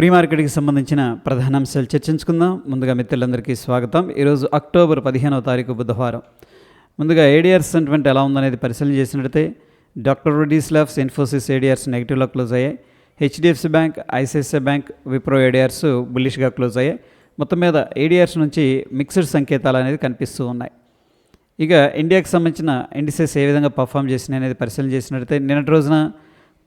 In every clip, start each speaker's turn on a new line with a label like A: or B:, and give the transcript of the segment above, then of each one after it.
A: Pre మార్కెట్కి సంబంధించిన ప్రధాన అంశాలు చర్చించుకుందాం. ముందుగా మిత్రులందరికీ స్వాగతం. ఈరోజు అక్టోబర్ పదిహేనవ తారీఖు బుధవారం. ముందుగా ఏడిఆర్ సెంటిమెంట్ ఎలా ఉందనేది పరిశీలన చేసినట్లయితే doctor Reddy's labs Infosys ADRs నెగిటివ్లో close అయ్యాయి. HDFC bank ICICI bank Wipro ADRs బుల్లిష్గా close అయ్యాయి. మొత్తం మీద ఏడిఆర్స్ నుంచి మిక్స్డ్ సంకేతాలు అనేది కనిపిస్తూ ఉన్నాయి. ఇక ఇండియాకి సంబంధించిన ఇండిసెస్ ఏ విధంగా పర్ఫామ్ చేసినాయి అనేది పరిశీలన చేసినట్లయితే నిన్నటి రోజున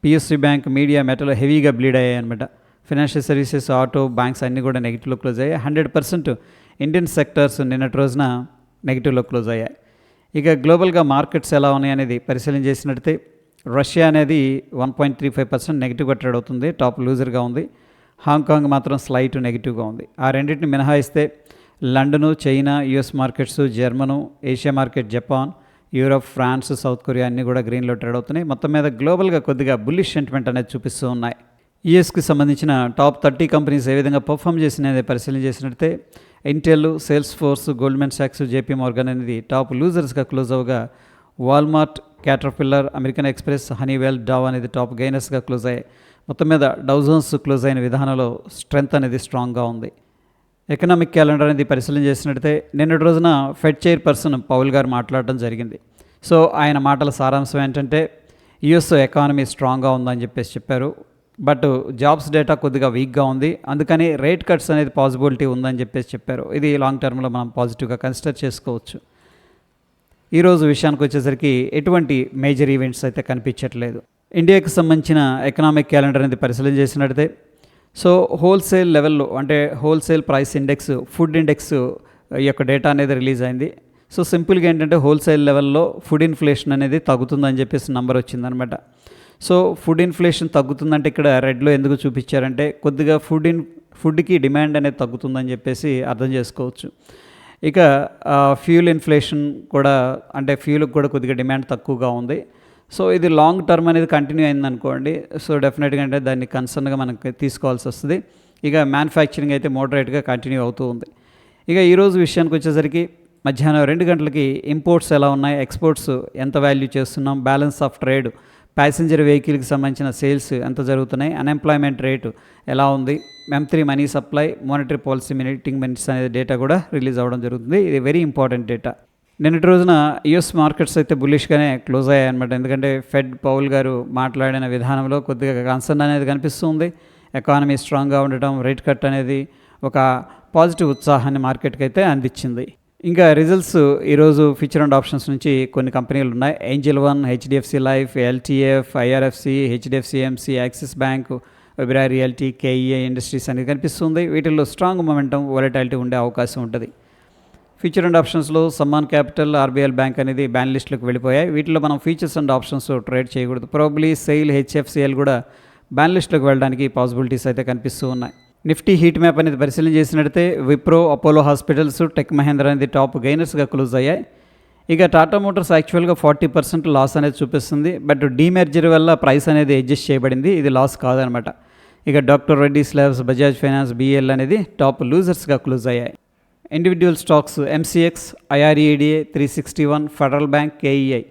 A: పిఎస్సి బ్యాంక్ మీడియా మెటల్ హెవీగా బ్లీడ్ అయ్యాయి అనమాట ఫినాన్షియల్ సర్వీసెస్ ఆటో బ్యాంక్స్ అన్నీ కూడా నెగిటివ్లో క్లోజ్ అయ్యాయి. హండ్రెడ్ పర్సెంట్ ఇండియన్ సెక్టర్స్ నిన్నటి రోజున నెగిటివ్లో క్లోజ్ అయ్యాయి. ఇక గ్లోబల్గా మార్కెట్స్ ఎలా ఉన్నాయి అనేది పరిశీలన చేసినట్టయితే రష్యా అనేది one point three five percent నెగిటివ్గా ట్రేడ్ అవుతుంది టాప్ లూజర్గా ఉంది. హాంకాంగ్ మాత్రం స్లైట్ నెగిటివ్గా ఉంది. ఆ రెండింటిని మినహాయిస్తే London China US markets German Asia market Japan Europe France South Korea అన్నీ కూడా గ్రీన్లో ట్రేడ్ అవుతున్నాయి. మొత్తం మీద గ్లోబల్గా కొద్దిగా బుల్లిష్ సెంటిమెంట్ అనేది చూపిస్తూ ఉన్నాయి. యుఎస్కి సంబంధించిన టాప్ థర్టీ కంపెనీస్ ఏ విధంగా పర్ఫామ్ చేసినది పరిశీలన చేసినట్టే ఇంటెల్ సేల్స్ ఫోర్స్ గోల్డ్మెన్ సాక్స్ జేపీ మార్గన్ అనేది టాప్ లూజర్స్గా close అవగా Walmart Caterpillar American Express Honeywell Dow అనేది టాప్ గైనర్స్గా క్లోజ్ అయ్యాయి. మొత్తం మీద డౌజన్స్ క్లోజ్ అయిన విధానంలో స్ట్రెంగ్త్ అనేది స్ట్రాంగ్గా ఉంది. ఎకనామిక్ క్యాలెండర్ అనేది పరిశీలన చేసినట్టయితే నిన్నటి రోజున ఫెడ్ చైర్పర్సన్ పౌల్ గారు మాట్లాడడం జరిగింది. సో ఆయన మాటల సారాంశం ఏంటంటే యుఎస్ ఎకానమీ స్ట్రాంగ్గా ఉందని చెప్పేసి చెప్పారు. బట్ జాబ్స్ డేటా కొద్దిగా వీక్గా ఉంది. అందుకని రేట్ కట్స్ అనేది పాసిబిలిటీ ఉందని చెప్పేసి చెప్పారు. ఇది లాంగ్ టర్మ్లో మనం పాజిటివ్గా కన్సిడర్ చేసుకోవచ్చు. ఈరోజు విషయానికి వచ్చేసరికి ఎటువంటి మేజర్ ఈవెంట్స్ అయితే కనిపించట్లేదు. ఇండియాకి సంబంధించిన ఎకనామిక్ క్యాలెండర్ అనేది పరిశీలన చేసినట్టే సో హోల్సేల్ లెవెల్లో అంటే wholesale price index food index ఈ యొక్క డేటా అనేది రిలీజ్ అయింది. సో సింపుల్గా ఏంటంటే హోల్సేల్ లెవెల్లో ఫుడ్ ఇన్ఫ్లేషన్ అనేది తగ్గుతుందని చెప్పేసి నంబర్ వచ్చిందనమాట సో ఫుడ్ ఇన్ఫ్లేషన్ తగ్గుతుందంటే ఇక్కడ రెడ్లో ఎందుకు చూపించారంటే కొద్దిగా ఫుడ్ ఇన్ ఫుడ్కి డిమాండ్ అనేది తగ్గుతుందని చెప్పేసి అర్థం చేసుకోవచ్చు. ఇక ఫ్యూల్ ఇన్ఫ్లేషన్ కూడా అంటే ఫ్యూల్కి కూడా కొద్దిగా డిమాండ్ తక్కువగా ఉంది. సో ఇది లాంగ్ టర్మ్ అనేది కంటిన్యూ అయింది అనుకోండి సో డెఫినెట్గా అంటే దాన్ని కన్సర్న్గా మనకి తీసుకోవాల్సి వస్తుంది. ఇక మ్యానుఫ్యాక్చరింగ్ అయితే మోడరేట్గా కంటిన్యూ అవుతూ ఉంది. ఇక ఈరోజు విషయానికి వచ్చేసరికి మధ్యాహ్నం రెండు గంటలకి ఇంపోర్ట్స్ ఎలా ఉన్నాయి ఎక్స్పోర్ట్స్ ఎంత వాల్యూ చేస్తున్నాం బ్యాలెన్స్ ఆఫ్ ట్రేడ్ ప్యాసింజర్ వెహికల్కి సంబంధించిన సేల్స్ ఎంత జరుగుతున్నాయి అన్ఎంప్లాయ్మెంట్ రేటు ఎలా ఉంది M three money supply monetary policy meeting minutes అనే డేటా కూడా రిలీజ్ అవ్వడం జరుగుతుంది. ఇది వెరీ ఇంపార్టెంట్ డేటా. నిన్నటి రోజున యుఎస్ మార్కెట్స్ అయితే బుల్లిష్గానే క్లోజ్ అయ్యాయి అనమాట ఎందుకంటే ఫెడ్ పౌల్ గారు మాట్లాడిన విధానంలో కొద్దిగా కన్సర్న్ అనేది కనిపిస్తుంది. ఎకానమీ స్ట్రాంగ్గా ఉండటం రేట్ కట్ అనేది ఒక పాజిటివ్ ఉత్సాహాన్ని మార్కెట్కి అయితే అందించింది. ఇంకా రిజల్ట్స్ ఈరోజు ఫ్యూచర్ అండ్ ఆప్షన్స్ నుంచి కొన్ని కంపెనీలు ఉన్నాయి. Angel One HDFC Life LTF IRFC HDFC MC Axis bank వెబ్రా realty KEA industries అనేది కనిపిస్తుంది. వీటిల్లో స్ట్రాంగ్ మొమెంటం వాలటాలిటీ ఉండే అవకాశం ఉంటుంది. ఫ్యూచర్ అండ్ ఆప్షన్స్లో సమ్మాన్ క్యాపిటల్ ఆర్బీఎల్ బ్యాంక్ అనేది బ్యాన్ లిస్టులకు వెళ్ళిపోయాయి. వీటిలో మనం ఫీచర్స్ అండ్ ఆప్షన్స్ ట్రేడ్ చేయకూడదు. ప్రాబ్లీ సెయిల్ హెచ్ఎఫ్సిఎల్ కూడా బ్యాన్ లిస్టులకు వెళ్ళడానికి పాసిబిలిటీస్ అయితే కనిపిస్తూ ఉన్నాయి. నిఫ్టీ హీట్ మ్యాప్ అనేది పరిశీలన చేసినట్టయితే Wipro Apollo hospitals Tech Mahindra అనేది టాప్ గైనర్స్గా క్లోజ్ అయ్యాయి. ఇక టాటా మోటార్స్ యాక్చువల్గా ఫార్టీ పర్సెంట్ లాస్ అనేది చూపిస్తుంది. బట్ డీమెర్జర్ వల్ల ప్రైస్ అనేది అడ్జస్ట్ చేయబడింది. ఇది లాస్ కాదనమాట. ఇక doctor Reddy labs Bajaj finance BL అనేది టాప్ లూజర్స్గా క్లోజ్ అయ్యాయి. Individual stocks MCX IREDA three sixty one federal bank KEI.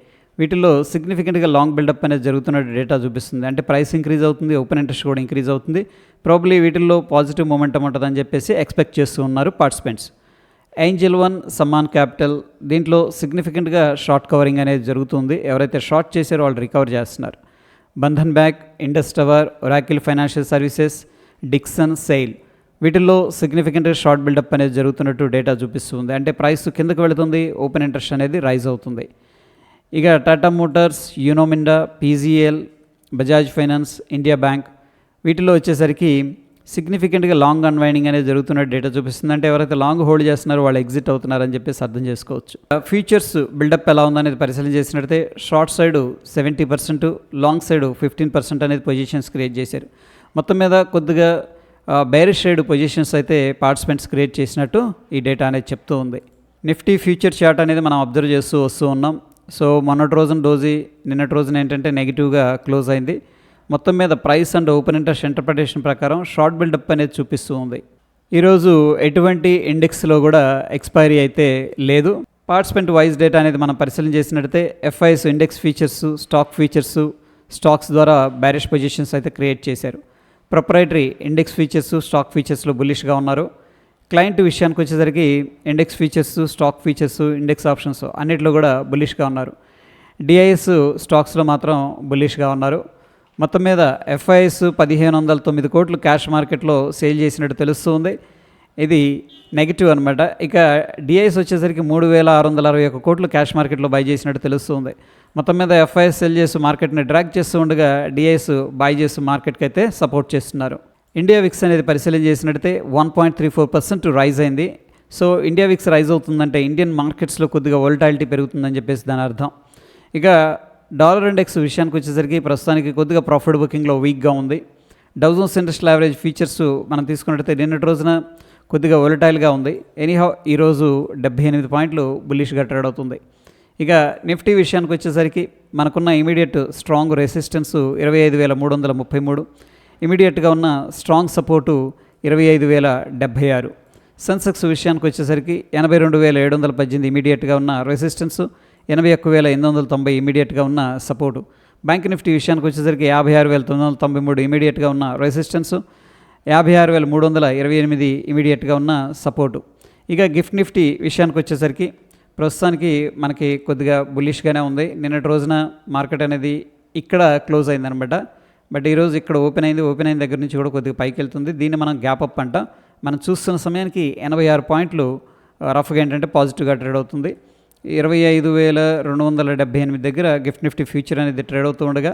A: వీటిలో సిగ్నిఫికెంట్గా లాంగ్ బిల్డప్ అనేది జరుగుతున్న డేటా చూపిస్తుంది. అంటే ప్రైస్ ఇంక్రీజ్ అవుతుంది ఓపెన్ ఇంట్రెస్ట్ కూడా ఇంక్రీజ్ అవుతుంది. ప్రాబ్లీ వీటిల్లో పాజిటివ్ మూమెంటం ఉంటుందని చెప్పేసి ఎక్స్పెక్ట్ చేస్తూ ఉన్నారు participants Angel One Samman capital దీంట్లో సిగ్నిఫికెంట్గా షార్ట్ కవరింగ్ అనేది జరుగుతుంది. ఎవరైతే షార్ట్ చేశారో వాళ్ళు రికవర్ చేస్తున్నారు. Bandhan bank Indus Tower Oracle financial services Dixon SAIL వీటిల్లో సిగ్నిఫికెంట్ షార్ట్ బిల్డప్ అనేది జరుగుతున్నట్టు డేటా చూపిస్తుంది. అంటే ప్రైస్ కిందకు వెళుతుంది ఓపెన్ ఇంట్రెస్ట్ అనేది రైజ్ అవుతుంది. ఇక Tata Motors Uno Minda PGL Bajaj finance India bank వీటిలో వచ్చేసరికి సిగ్నిఫికెంట్గా లాంగ్ అన్వైండింగ్ అనేది జరుగుతున్న డేటా చూపిస్తుంది. అంటే ఎవరైతే లాంగ్ హోల్డ్ చేస్తున్నారో వాళ్ళు ఎగ్జిట్ అవుతున్నారని చెప్పేసి అర్థం చేసుకోవచ్చు. ఫ్యూచర్స్ బిల్డప్ ఎలా ఉందనేది పరిశీలన చేసినట్టయితే short side seventy percent long side fifteen percent అనేది పొజిషన్స్ క్రియేట్ చేశారు. మొత్తం మీద కొద్దిగా బైరిష్ సైడ్ పొజిషన్స్ అయితే పార్టిసిపెంట్స్ క్రియేట్ చేసినట్టు ఈ డేటా అనేది చెప్తూ ఉంది. నిఫ్టీ ఫ్యూచర్ చార్ట్ అనేది మనం అబ్జర్వ్ చేస్తూ వస్తూ ఉన్నాం. సో మొన్నటి రోజున డోజీ నిన్నటి రోజున ఏంటంటే నెగిటివ్గా క్లోజ్ అయింది. మొత్తం మీద price and open interest interpretation ప్రకారం షార్ట్ బిల్డప్ అనేది చూపిస్తూ ఉంది. ఈరోజు ఎటువంటి ఇండెక్స్లో కూడా ఎక్స్పైరీ అయితే లేదు. పార్టిసిపెంట్ వైజ్ డేటా అనేది మనం పరిశీలన చేసినట్టయితే FIS index features stock features stocks ద్వారా బ్యారిష్ పొజిషన్స్ అయితే క్రియేట్ చేశారు. ప్రొపరేటరీ ఇండెక్స్ ఫీచర్స్ స్టాక్ ఫీచర్స్లో బుల్లిష్గా ఉన్నారు. క్లయింట్ విషయానికి వచ్చేసరికి index features stock features index options అన్నిట్లో కూడా బులిష్గా ఉన్నారు. డిఐఎస్ స్టాక్స్లో మాత్రం బులిష్గా ఉన్నారు. మొత్తం మీద ఎఫ్ఐఎస్ పదిహేను వందల తొమ్మిది కోట్లు క్యాష్ మార్కెట్లో సేల్ చేసినట్టు తెలుస్తుంది. ఇది నెగిటివ్ అనమాట ఇక డిఐఎస్ వచ్చేసరికి మూడు వేల ఆరు వందల అరవై ఒక కోట్లు క్యాష్ మార్కెట్లో బై చేసినట్టు తెలుస్తుంది. మొత్తం మీద ఎఫ్ఐఎస్ సెల్ చేసి మార్కెట్ని డ్రాక్ చేస్తూ ఉండగా డిఐఎస్ బై చేసి మార్కెట్కి అయితే సపోర్ట్ చేస్తున్నారు. ఇండియా విక్స్ అనేది పరిశీలన చేసినట్టయితే one point three four percent rise అయింది. సో ఇండియా విక్స్ రైజ్ అవుతుందంటే ఇండియన్ మార్కెట్స్లో కొద్దిగా వోల్టాలిటీ పెరుగుతుందని చెప్పేసి దాని అర్థం. ఇక డాలర్ ఇండెక్స్ విషయానికి వచ్చేసరికి ప్రస్తుతానికి కొద్దిగా ప్రాఫిట్ బుకింగ్లో వీక్గా ఉంది. డౌజన్స్ ఇండస్ట్రియల్ యావరేజ్ ఫీచర్స్ మనం తీసుకున్నట్టయితే నిన్నటి రోజున కొద్దిగా వొలటైల్గా ఉంది. ఎనీహౌ ఈరోజు డెబ్బై ఎనిమిది పాయింట్లు బుల్లిష్గా ట్రేడ్ అవుతుంది. ఇక నిఫ్టీ విషయానికి వచ్చేసరికి మనకున్న ఇమీడియట్ స్ట్రాంగ్ రెసిస్టెన్స్ ఇరవై ఐదు వేల మూడు వందల ముప్పై మూడు. ఇమీడియట్గా ఉన్న స్ట్రాంగ్ సపోర్టు ఇరవై ఐదు వేల డెబ్భై ఆరు. సెన్సెక్స్ విషయానికి వచ్చేసరికి ఎనభై రెండు వేల ఏడు వందల పద్దెనిమిది ఇమీడియట్గా ఉన్న రెసిస్టెన్స్ ఎనభై ఒక్క వేల ఎనిమిది వందల తొంభై ఇమీడియట్గా ఉన్న సపోర్టు. బ్యాంక్ నిఫ్టీ విషయానికి వచ్చేసరికి యాభై ఆరు వేల తొమ్మిది వందల తొంభై మూడు ఇమీడియట్గా ఉన్న రెసిస్టెన్స్ యాభై ఆరు వేల మూడు వందల ఇరవై ఎనిమిది ఇమీడియట్గా ఉన్న సపోర్టు. ఇక గిఫ్ట్ నిఫ్టీ విషయానికి వచ్చేసరికి ప్రస్తుతానికి మనకి కొద్దిగా బుల్లిష్గానే ఉంది. నిన్నటి రోజున మార్కెట్ అనేది ఇక్కడ క్లోజ్ అయిందనమాట. బట్ ఈరోజు ఇక్కడ ఓపెన్ అయింది ఓపెన్ అయిన దగ్గర నుంచి కూడా కొద్దిగా పైకి వెళ్తుంది. దీన్ని మనం గ్యాప్ అప్ అంట. మనం చూస్తున్న సమయానికి ఎనభై ఆరు పాయింట్లు రఫ్గా ఏంటంటే పాజిటివ్గా ట్రేడ్ అవుతుంది. ఇరవై ఐదు వేల రెండు వందల డెబ్బై ఎనిమిది దగ్గర గిఫ్ట్ నిఫ్టీ ఫ్యూచర్ అనేది ట్రేడ్ అవుతూ ఉండగా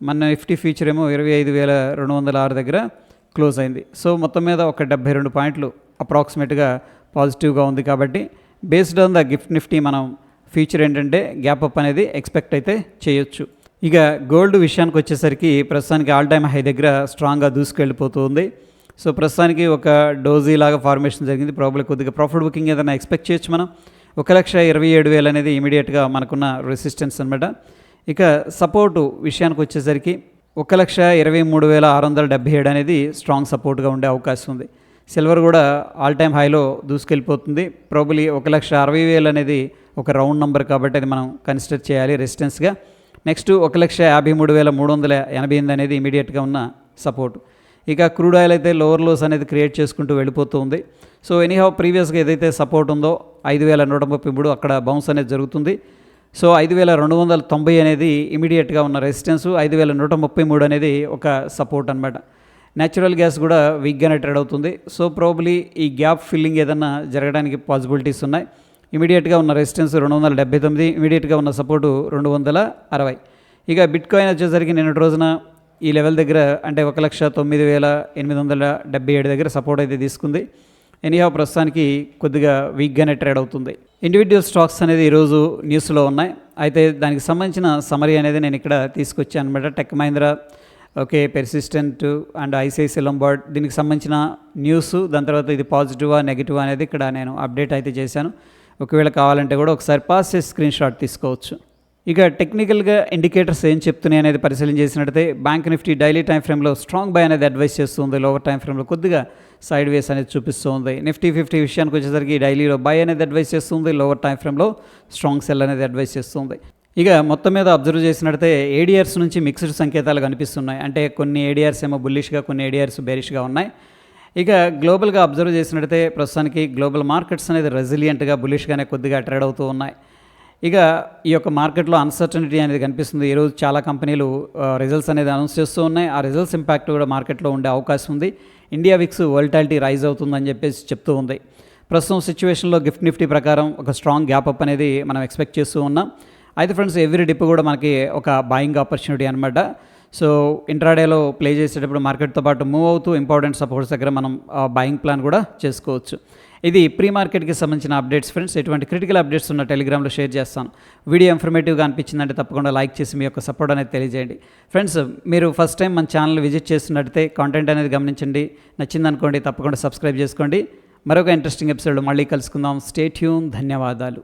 A: మన నిఫ్టీ ఫ్యూచర్ ఏమో ఇరవై ఐదు వేల రెండు వందల ఆరు దగ్గర క్లోజ్ అయింది. సో మొత్తం మీద ఒక డెబ్బై రెండు పాయింట్లు అప్రాక్సిమేట్గా పాజిటివ్గా ఉంది కాబట్టి based on the GIFT Nifty మనం ఫ్యూచర్ ఏంటంటే గ్యాప్ అప్ అనేది ఎక్స్పెక్ట్ అయితే చేయొచ్చు. ఇక గోల్డ్ విషయానికి వచ్చేసరికి ప్రస్తుతానికి ఆల్ టైమ్ హై దగ్గర స్ట్రాంగ్గా దూసుకెళ్ళిపోతుంది సో ప్రస్తుతానికి ఒక డోజీ లాగా ఫార్మేషన్ జరిగింది. ప్రాబ్లం కొద్దిగా ప్రాఫిట్ బుకింగ్ ఏదైనా ఎక్స్పెక్ట్ చేయొచ్చు మనం. ఒక లక్ష ఇరవై ఏడు వేలు అనేది ఇమీడియట్గా మనకున్న రెసిస్టెన్స్ అనమాట ఇక సపోర్టు విషయానికి వచ్చేసరికి ఒక లక్ష ఇరవై మూడు వేల ఆరు వందల డెబ్బై ఏడు అనేది స్ట్రాంగ్ సపోర్ట్గా ఉండే అవకాశం ఉంది. సిల్వర్ కూడా ఆల్ టైమ్ హైలో దూసుకెళ్ళిపోతుంది. ప్రాబులీ ఒక లక్ష అరవై వేలు అనేది ఒక రౌండ్ నెంబర్ కాబట్టి అది మనం కన్సిడర్ చేయాలి రెసిస్టెన్స్గా నెక్స్ట్ ఒక లక్ష యాభై మూడు వేల మూడు వందల ఎనభై ఎనిమిది అనేది ఇమీడియట్గా ఉన్న సపోర్ట్. ఇక క్రూడ్ ఆయిల్ అయితే లోవర్ లోస్ అనేది క్రియేట్ చేసుకుంటూ వెళ్ళిపోతూ ఉంది. సో ఎనీహౌ ప్రీవియస్గా ఏదైతే సపోర్ట్ ఉందో ఐదు వేల నూట ముప్పై మూడు అక్కడ బౌన్స్ అనేది జరుగుతుంది. సో ఐదు వేల రెండు వందల తొంభై అనేది ఇమీడియట్గా ఉన్న రెసిస్టెన్స్ ఐదు వేల నూట ముప్పై మూడు అనేది ఒక సపోర్ట్ అనమాట న్యాచురల్ గ్యాస్ కూడా వీక్గానే ట్రేడ్ అవుతుంది. సో ప్రాబ్లీ ఈ గ్యాప్ ఫిల్లింగ్ ఏదన్నా జరగడానికి పాసిబిలిటీస్ ఉన్నాయి? ఇమీడియట్గా ఉన్న రెసిస్టెన్స్ రెండు వందల డెబ్బై తొమ్మిది ఇమీడియట్గా ఉన్న సపోర్టు రెండు వందల అరవై. ఇక బిట్ కాయిన్ వచ్చేసరికి నిన్నటి రోజున ఈ లెవెల్ దగ్గర అంటే ఒక లక్ష తొమ్మిది వేల ఎనిమిది వందల డెబ్బై ఏడు దగ్గర సపోర్ట్ అయితే తీసుకుంది. ఎనీహా ప్రస్తుతానికి కొద్దిగా వీక్గానే ట్రేడ్ అవుతుంది. ఇండివిజువల్ స్టాక్స్ అనేది ఈరోజు న్యూస్లో ఉన్నాయి. అయితే దానికి సంబంధించిన సమరీ అనేది నేను ఇక్కడ తీసుకొచ్చాను అనమాట tech Mahindra okay persistent and ICICI Lombard. దీనికి సంబంధించిన న్యూస్ దాని తర్వాత ఇది పాజిటివా నెగిటివా అనేది ఇక్కడ నేను అప్డేట్ అయితే చేశాను. ఒకవేళ కావాలంటే కూడా ఒకసారి పాస్ చేసి స్క్రీన్ షాట్ తీసుకోవచ్చు. ఇక టెక్నికల్గా ఇండికేటర్స్ ఏం చెప్తున్నాయి అనేది పరిశీలన చేసినట్టయితే బ్యాంక్ నిఫ్టీ డైలీ టైం ఫ్రేమ్లో స్ట్రాంగ్ బై అనేది అడ్వైస్ చేస్తుంది. లోవర్ టైం ఫ్రేమ్లో కొద్దిగా సైడ్ వేస్ అనేది చూపిస్తుంది. నిఫ్టీ ఫిఫ్టీ విషయానికి వచ్చేసరికి డైలీలో బై అనేది అడ్వైస్ చేస్తుంది. లోవర్ టైం ఫ్రేమ్లో స్ట్రాంగ్ సెల్ అనేది అడ్వైస్ చేస్తుంది. ఇక మొత్తం మీద అబ్జర్వ్ చేసినట్టయితే ఏడిఆర్స్ నుంచి మిక్స్డ్ సంకేతాలు కనిపిస్తున్నాయి. అంటే కొన్ని ఏడిఆర్స్ ఏమో బుల్లిష్గా కొన్ని ఏడిఆర్స్ బేరిష్గా ఉన్నాయి. ఇక గ్లోబల్గా అబ్జర్వ్ చేసినట్టయితే ప్రస్తుతానికి గ్లోబల్ మార్కెట్స్ అనేది రెసిలియంట్గా బులిష్గానే కొద్దిగా ట్రేడ్ అవుతూ ఉన్నాయి. ఇక ఈ యొక్క మార్కెట్లో అన్సర్టనిటీ అనేది కనిపిస్తుంది. ఈరోజు చాలా కంపెనీలు రిజల్ట్స్ అనేది అనౌన్స్ చేస్తూ ఉన్నాయి. ఆ రిజల్ట్స్ ఇంపాక్ట్ కూడా మార్కెట్లో ఉండే అవకాశం ఉంది. ఇండియా విక్స్ వోల్టాలిటీ రైజ్ అవుతుందని చెప్పేసి చెప్తూ ఉంది. ప్రస్తుతం సిచ్యువేషన్లో గిఫ్ట్ నిఫ్టీ ప్రకారం ఒక స్ట్రాంగ్ గ్యాప్ అప్ అనేది మనం ఎక్స్పెక్ట్ చేస్తూ ఉన్నాం. అయితే ఫ్రెండ్స్ ఎవ్రీ డిప్ కూడా మనకి ఒక బాయింగ్ ఆపర్చునిటీ అనమాట సో ఇంట్రాడేలో ప్లే చేసేటప్పుడు మార్కెట్తో పాటు మూవ్ అవుతూ ఇంపార్టెంట్ సపోర్ట్స్ దగ్గర మనం బాయింగ్ ప్లాన్ కూడా చేసుకోవచ్చు. ఇది ప్రీ మార్కెట్కి సంబంధించిన అప్డేట్స్ ఫ్రెండ్స్. ఎటువంటి క్రిటికల్ అప్డేట్స్ ఉన్న టెలిగ్రామ్లో షేర్ చేస్తాను. వీడియో ఇన్ఫర్మేటివ్గా అనిపించిందంటే తప్పకుండా లైక్ చేసి మీ యొక్క సపోర్ట్ అనేది తెలియజేయండి. ఫ్రెండ్స్ మీరు ఫస్ట్ టైం మన ఛానల్ విజిట్ చేస్తున్నట్టయితే కాంటెంట్ అనేది గమనించండి. నచ్చిందనుకోండి తప్పకుండా సబ్స్క్రైబ్ చేసుకోండి. మరొక ఇంట్రెస్టింగ్ ఎపిసోడ్ మళ్ళీ కలుసుకుందాం. స్టేట్యూన్ ధన్యవాదాలు.